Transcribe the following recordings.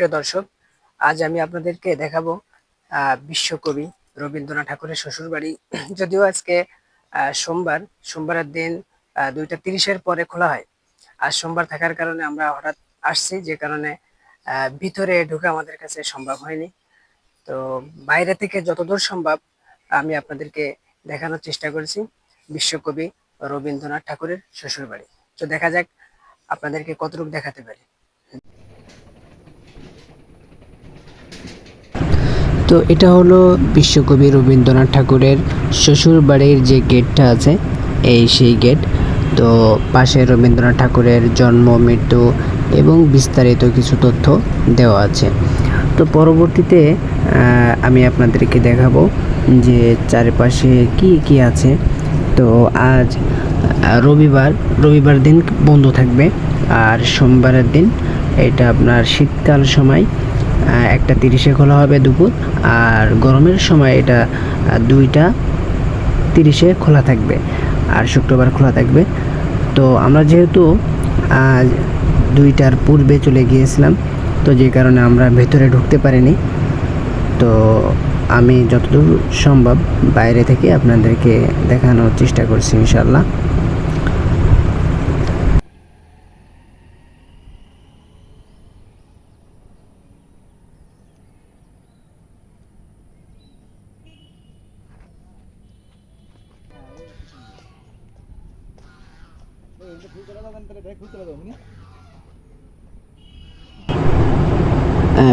প্রিয় দর্শক, আজ আমি আপনাদেরকে দেখাবো বিশ্বকবি রবীন্দ্রনাথ ঠাকুরের শ্বশুরবাড়ি। যদিও আজকে সোমবার, সোমবারের দিন দুইটা তিরিশের পরে খোলা হয়। আর সোমবার থাকার কারণে আমরা হঠাৎ আসছি, যে কারণে ভিতরে ঢুকে আমাদের কাছে সম্ভব হয়নি। তো বাইরে থেকে যতদূর সম্ভব আমি আপনাদেরকে দেখানোর চেষ্টা করেছি, বিশ্বকবি রবীন্দ্রনাথ ঠাকুরের শ্বশুরবাড়ি। তো দেখা যাক আপনাদেরকে কতটুকু দেখাতে পারি। তো এটা হলো বিশ্বকবি রবীন্দ্রনাথ ঠাকুরের শ্বশুর বাড়ির যে গেটটা আছে, এই সেই গেট। তো পাশে রবীন্দ্রনাথ ঠাকুরের জন্ম, মৃত্যু এবং বিস্তারিত কিছু তথ্য দেওয়া আছে। তো পরবর্তীতে আমি আপনাদেরকে দেখাবো যে চারিপাশে কি কি আছে। তো আজ রবিবার রবিবার দিন বন্ধ থাকবে। আর সোমবারের দিন এটা আপনার শীতকাল সময় একটা তিরিশে খোলা হবে দুপুর, আর গরমের সময় এটা দুইটা তিরিশে খোলা থাকবে, আর শুক্রবার খোলা থাকবে। তো আমরা যেহেতু দুইটার পূর্বে চলে গিয়েছিলাম, তো যে কারণে আমরা ভেতরে ঢুকতে পারিনি। তো আমি যতদূর সম্ভব বাইরে থেকে আপনাদেরকে দেখানোর চেষ্টা করছি ইনশাল্লাহ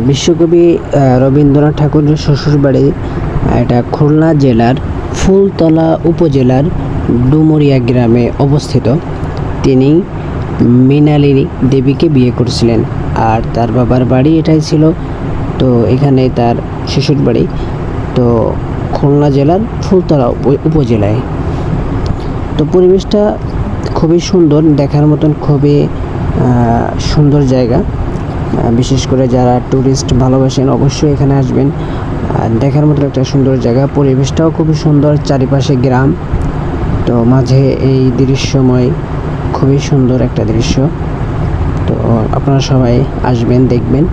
বিশ্বকবি রবীন্দ্রনাথ ঠাকুরের শ্বশুরবাড়ি, এটা খুলনা জেলার ফুলতলা উপজেলার ডুমুরিয়া গ্রামে অবস্থিত। তিনি মৃণালিনী দেবীকে বিয়ে করেছিলেন। আর তার বাবার বাড়ি এটাই ছিল। তো এখানে তার শ্বশুর বাড়ি তো খুলনা জেলার ফুলতলা উপ- উপজেলায়। তো পরিবেশটা খুবই সুন্দর, দেখার মতন খুবই সুন্দর জায়গা। বিশেষ করে যারা ট্যুরিস্ট ভালোবাসেন অবশ্যই এখানে আসবেন। দেখার মতো একটা সুন্দর জায়গা, পরিবেশটাও খুবই সুন্দর, চারিপাশে গ্রাম। তো মাঝে এই দৃশ্যময়, খুবই সুন্দর একটা দৃশ্য। তো আপনারা সবাই আসবেন, দেখবেন।